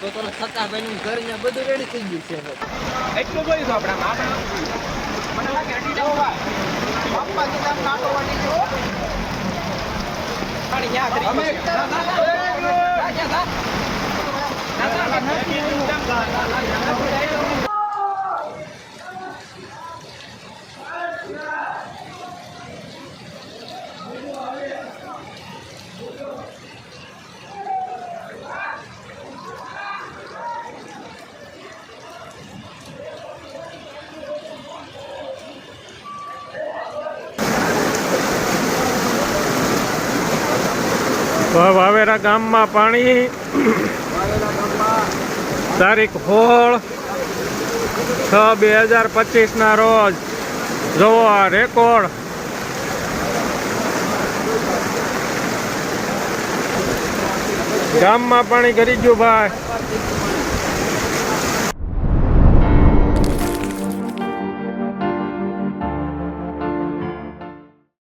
તો તો સકાભાઈ નું ઘર ને બધું રેડી થઈ ગયું છે એટલું જોયું છે આપણે. મને લાગે પપ્પા કીધા કાંટો જો. પાણી ન્યા કરી ગયું છે. ના, ના, ના, ના, ના, ના, ના. ના, ના, ના, ના, ના. વાવેરા ગામમાં પાણી. તારીખ હોળ છ બે હજાર પચીસના રોજ. જોવો આ રેકોર્ડ. ગામમાં પાણી કરી ગયું ભાઈ.